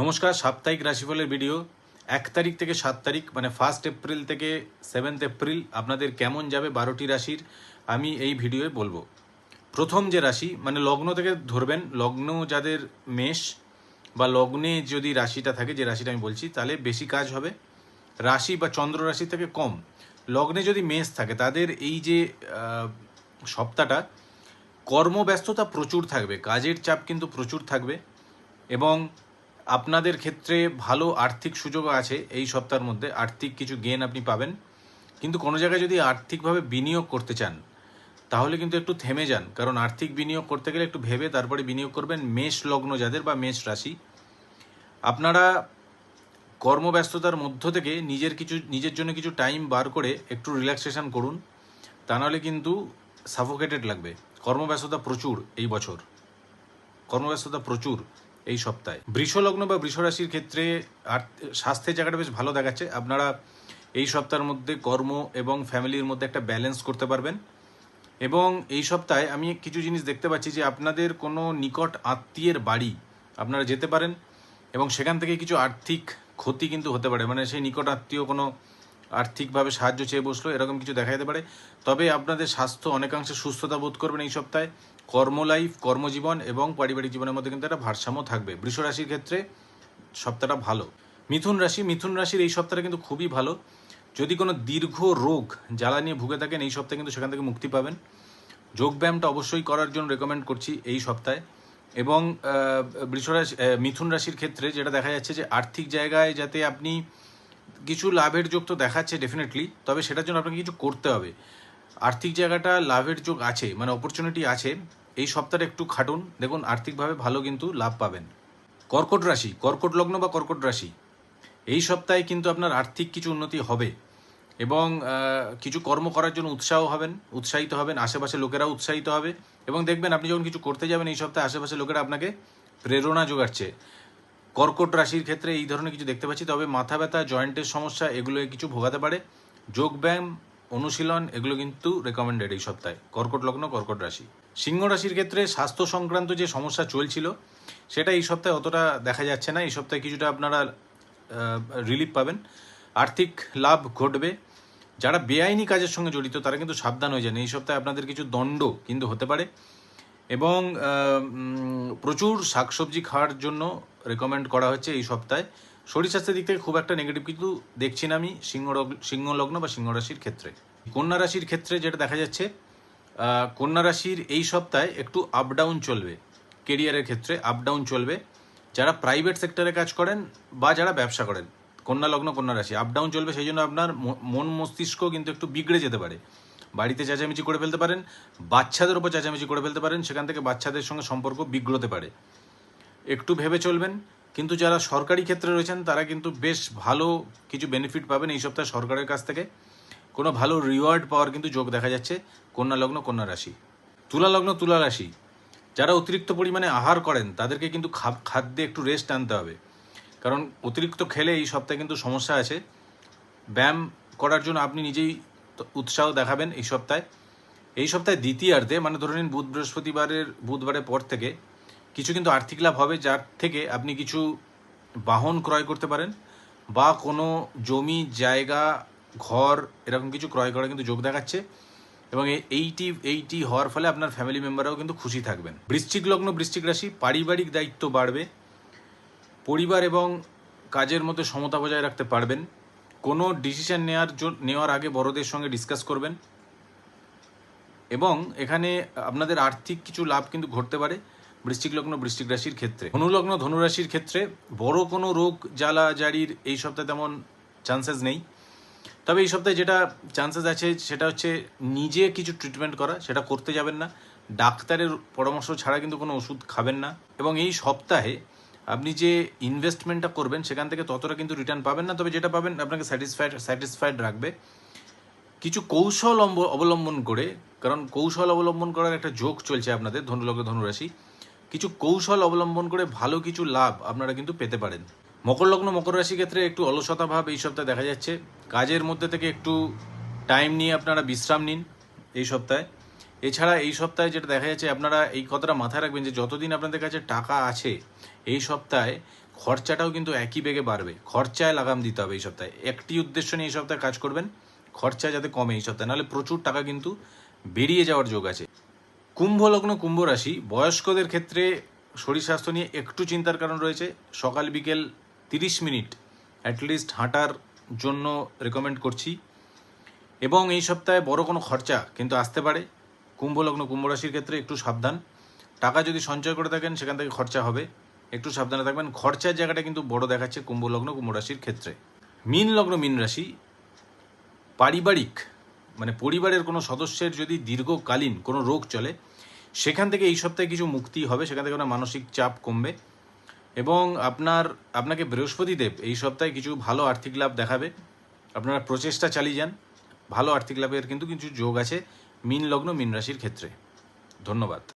নমস্কার, সাপ্তাহিক রাশিফলের ভিডিও। এক তারিখ থেকে সাত তারিখ মানে ফার্স্ট এপ্রিল থেকে সেভেন্থ এপ্রিল আপনাদের কেমন যাবে বারোটি রাশির, আমি এই ভিডিওয়ে বলব। প্রথম যে রাশি মানে লগ্ন থেকে ধরবেন, লগ্ন যাদের মেষ বা লগ্নে যদি রাশিটা থাকে, যে রাশিটা আমি বলছি, তাহলে বেশি কাজ হবে। রাশি বা চন্দ্র রাশি থেকে কম। লগ্নে যদি মেষ থাকে, তাদের এই যে সপ্তাহটা, কর্মব্যস্ততা প্রচুর থাকবে, কাজের চাপ কিন্তু প্রচুর থাকবে এবং আপনাদের ক্ষেত্রে ভালো আর্থিক সুযোগ আছে এই সপ্তাহের মধ্যে। আর্থিক কিছু গেন আপনি পাবেন। কিন্তু কোনো জায়গায় যদি আর্থিকভাবে বিনিয়োগ করতে চান, তাহলে কিন্তু একটু থেমে যান। কারণ আর্থিক বিনিয়োগ করতে গেলে একটু ভেবে তারপরে বিনিয়োগ করবেন মেষ লগ্ন যাদের বা মেষ রাশি। আপনারা কর্মব্যস্ততার মধ্য থেকে নিজের কিছু, নিজের জন্য কিছু টাইম বার করে একটু রিল্যাক্সেশন করুন। তা নাহলে কিন্তু সাফোকেটেড লাগবে। কর্মব্যস্ততা প্রচুর এই বছর। কর্মব্যস্ততা প্রচুর। এই সপ্তাহে। বৃষলগ্ন বা বৃষরাশির ক্ষেত্রে স্বাস্থ্যের জায়গাটা বেশ ভালো দেখাচ্ছে। আপনারা এই সপ্তাহের মধ্যে কর্ম এবং ফ্যামিলির মধ্যে একটা ব্যালেন্স করতে পারবেন। এবং এই সপ্তাহে আমি কিছু জিনিস দেখতে পাচ্ছি যে আপনাদের কোনো নিকট আত্মীয়ের বাড়ি আপনারা যেতে পারেন এবং সেখান থেকে কিছু আর্থিক ক্ষতি কিন্তু হতে পারে। মানে সেই নিকট আত্মীয় কোনো আর্থিকভাবে সাহায্য চেয়ে বসল, এরকম কিছু দেখা যেতে পারে। তবে আপনাদের স্বাস্থ্য অনেকাংশে সুস্থতা বোধ করবেন এই সপ্তাহে। কর্ম লাইফ কর্মজীবন এবং পারিবারিক জীবনের মধ্যে কিন্তু একটা ভারসাম্য থাকবে। বৃষ রাশির ক্ষেত্রে সপ্তাহটা ভালো। মিথুন রাশি, মিথুন রাশির এই সপ্তাহটা কিন্তু খুবই ভালো। যদি কোনো দীর্ঘ রোগ, জ্বালা নিয়ে ভুগে থাকেন, এই সপ্তাহে কিন্তু সেখান থেকে মুক্তি পাবেন। যোগব্যায়ামটা অবশ্যই করার জন্য রেকমেন্ড করছি এই সপ্তাহে। এবং বৃষরাশি মিথুন রাশির ক্ষেত্রে যেটা দেখা যাচ্ছে যে আর্থিক জায়গায় যাতে আপনি কিছু লাভের যোগ তো দেখাচ্ছে ডেফিনেটলি তবে সেটার জন্য আপনাকে কিছু করতে হবে। আর্থিক জায়গাটা লাভের যোগ আছে মানে অপরচুনিটি আছে। এই সপ্তাহে একটু খাটুন। দেখুন, আর্থিকভাবে ভালো কিন্তু লাভ পাবেন। কর্কট রাশি, কর্কট লগ্ন বা কর্কট রাশি, এই সপ্তাহে কিন্তু আপনার আর্থিক কিছু উন্নতি হবে এবং কিছু কর্ম করার জন্য উৎসাহ হবেন, উৎসাহিত হবেন আশেপাশে লোকেরা উৎসাহিত হবে এবং দেখবেন আপনি যখন কিছু করতে যাবেন এই সপ্তাহে আশেপাশে লোকেরা আপনাকে প্রেরণা যোগাচ্ছে। কর্কট রাশির ক্ষেত্রে এই ধরনের কিছু দেখতে পাচ্ছি, তবে মাথা ব্যথা, জয়েন্টের সমস্যা, এগুলো কিছু ভোগাতে পারে। যোগব্যায়াম অনুশীলন, এগুলো কিন্তু রেকমেন্ডেড এই সপ্তাহে। কর্কট লগ্ন, কর্কট রাশি। সিংহ রাশির ক্ষেত্রে স্বাস্থ্য সংক্রান্ত যে সমস্যা চলছিল, সেটা এই সপ্তাহে অতটা দেখা যাচ্ছে না। এই সপ্তাহে কিছুটা আপনারা রিলিফ পাবেন। আর্থিক লাভ ঘটবে। যারা বেআইনি কাজের সঙ্গে জড়িত, তারা কিন্তু সাবধান হয়ে যান। এই সপ্তাহে আপনাদের কিছু দণ্ড কিন্তু হতে পারে। এবং প্রচুর শাকসবজি খাওয়ার জন্য রেকমেন্ড করা হচ্ছে এই সপ্তাহে। শরীর স্বাস্থ্যের দিক থেকে খুব একটা নেগেটিভ কিন্তু দেখছি না আমি সিংহ সিংহ লগ্ন বা সিংহ রাশির ক্ষেত্রে। কন্যা রাশির ক্ষেত্রে যেটা দেখা যাচ্ছে কন্যা রাশির এই সপ্তাহে একটু আপ ডাউন চলবে। কেরিয়ারের ক্ষেত্রে আপ ডাউন চলবে। যারা প্রাইভেট সেক্টরে কাজ করেন বা যারা ব্যবসা করেন, কন্যা লগ্ন, কন্যা রাশি আপ ডাউন চলবে সেই জন্য আপনার মন মস্তিষ্ক কিন্তু একটু বিগড়ে যেতে পারে। বাড়িতে চেঁচামেচি করে ফেলতে পারেন, বাচ্চাদের উপর চেঁচামেচি করে ফেলতে পারেন, সেখান থেকে বাচ্চাদের সঙ্গে সম্পর্ক বিগড়তে পারে। একটু ভেবে চলবেন কিন্তু যারা সরকারি ক্ষেত্রে রয়েছেন, তারা কিন্তু বেশ ভালো কিছু বেনিফিট পাবেন এই সপ্তাহে সরকারের কাছ থেকে। কোনো ভালো রিওয়ার্ড পাওয়ার কিন্তু যোগ দেখা যাচ্ছে কন্যা লগ্ন, কন্যা রাশি। তুলা লগ্ন, তুলা রাশি। যারা অতিরিক্ত পরিমাণে আহার করেন, তাদেরকে কিন্তু খাদ্যে একটু রেস্ট আনতে হবে। কারণ অতিরিক্ত খেলে এই সপ্তাহে কিন্তু সমস্যা আছে। ব্যায়াম করার জন্য আপনি নিজেই উৎসাহ দেখাবেন এই সপ্তাহে। এই সপ্তাহে দ্বিতীয়ার্ধে মানে ধরে নিন বুধ বৃহস্পতিবারের, বুধবারের পর থেকে কিছু কিন্তু আর্থিক লাভ হবে, যার থেকে আপনি কিছু বাহন ক্রয় করতে পারেন বা কোনো জমি, জায়গা, ঘর এরকম কিছু ক্রয় করা কিন্তু যোগ দেখাচ্ছে এবং এই- এইটি এইটি হওয়ার ফলে আপনার ফ্যামিলি মেম্বাররাও কিন্তু খুশি থাকবেন। বৃশ্চিক লগ্ন, বৃশ্চিক রাশি, পারিবারিক দায়িত্ব বাড়বে, পরিবার এবং কাজের মধ্যে সমতা বজায় রাখতে পারবেন, কোনো ডিসিশন নেওয়ার নেওয়ার আগে বড়দের সঙ্গে ডিসকাস করবেন এবং এখানে আপনাদের আর্থিক কিছু লাভ কিন্তু ঘটতে পারে। বৃশ্চিক লগ্ন বৃশ্চিক রাশির ক্ষেত্রে। ধনুলগ্ন, ধনুরাশির ক্ষেত্রে বড় কোনো রোগ, জ্বালা, জারির এই সপ্তাহে তেমন চান্সেস নেই। তবে এই সপ্তাহে যেটা চান্সেস আছে, সেটা হচ্ছে নিজে কিছু ট্রিটমেন্ট করা, সেটা করতে যাবেন না। ডাক্তারের পরামর্শ ছাড়া কিন্তু কোনো ওষুধ খাবেন না। এবং এই সপ্তাহে আপনি যে ইনভেস্টমেন্টটা করবেন, সেখান থেকে ততটা কিন্তু রিটার্ন পাবেন না। তবে যেটা পাবেন, আপনাকে স্যাটিসফাইড স্যাটিসফাইড রাখবে। কিছু কৌশল অবলম্বন করে, কারণ কৌশল অবলম্বন করার একটা যোগ চলছে আপনাদের, ধনুলগ্ন, ধনুরাশি। কিছু কৌশল অবলম্বন করে ভালো কিছু লাভ আপনারা কিন্তু পেতে পারেন। মকর লগ্ন, মকর রাশি ক্ষেত্রে একটু অলসতা ভাব এই সপ্তাহে দেখা যাচ্ছে। কাজের মধ্যে থেকে একটু টাইম নিয়ে আপনারা বিশ্রাম নিন এই সপ্তাহে। এছাড়া এই সপ্তাহে যেটা দেখা যাচ্ছে, আপনারা এই কথাটা মাথায় রাখবেন যে যতদিন আপনাদের কাছে টাকা আছে, এই সপ্তাহে খরচাটাও কিন্তু একই বেগে বাড়বে। খরচায় লাগাম দিতে হবে এই সপ্তাহে। একটি উদ্দেশ্য নিয়ে এই সপ্তাহে কাজ করবেন, খরচা যাতে কমে এই সপ্তাহে। নাহলে প্রচুর টাকা কিন্তু বেরিয়ে যাওয়ার যোগ আছে। কুম্ভ লগ্ন কুম্ভ রাশি বয়স্কদের ক্ষেত্রে শরীর স্বাস্থ্য নিয়ে একটু চিন্তার কারণ রয়েছে। সকাল বিকেল তিরিশ মিনিট অ্যাটলিস্ট হাঁটার জন্য রেকমেন্ড করছি। এবং এই সপ্তাহে বড় কোনো খরচা কিন্তু আসতে পারে। কুম্ভ লগ্ন কুম্ভ রাশির ক্ষেত্রে একটু সাবধান। টাকা যদি সঞ্চয় করে থাকেন, সেখান থেকে খরচা হবে। একটু সাবধানে থাকবেন। খরচার জায়গাটা কিন্তু বড় দেখাচ্ছে কুম্ভ লগ্ন কুম্ভ রাশির ক্ষেত্রে। মিন লগ্ন মিন রাশি, পারিবারিক মানে পরিবারের কোনো সদস্যের যদি দীর্ঘকালীন কোনো রোগ চলে সেখান থেকে এই সপ্তাহে কিছু মুক্তি হবে, সেখান থেকে আপনার মানসিক চাপ কমবে এবং আপনার, আপনাকে বৃহস্পতিদেব এই সপ্তাহে কিছু ভালো আর্থিক লাভ দেখাবে। আপনারা প্রচেষ্টা চালিয়ে যান, ভালো আর্থিক লাভের কিন্তু কিছু যোগ আছে, মিন লগ্ন, মিন রাশির ক্ষেত্রে। ধন্যবাদ।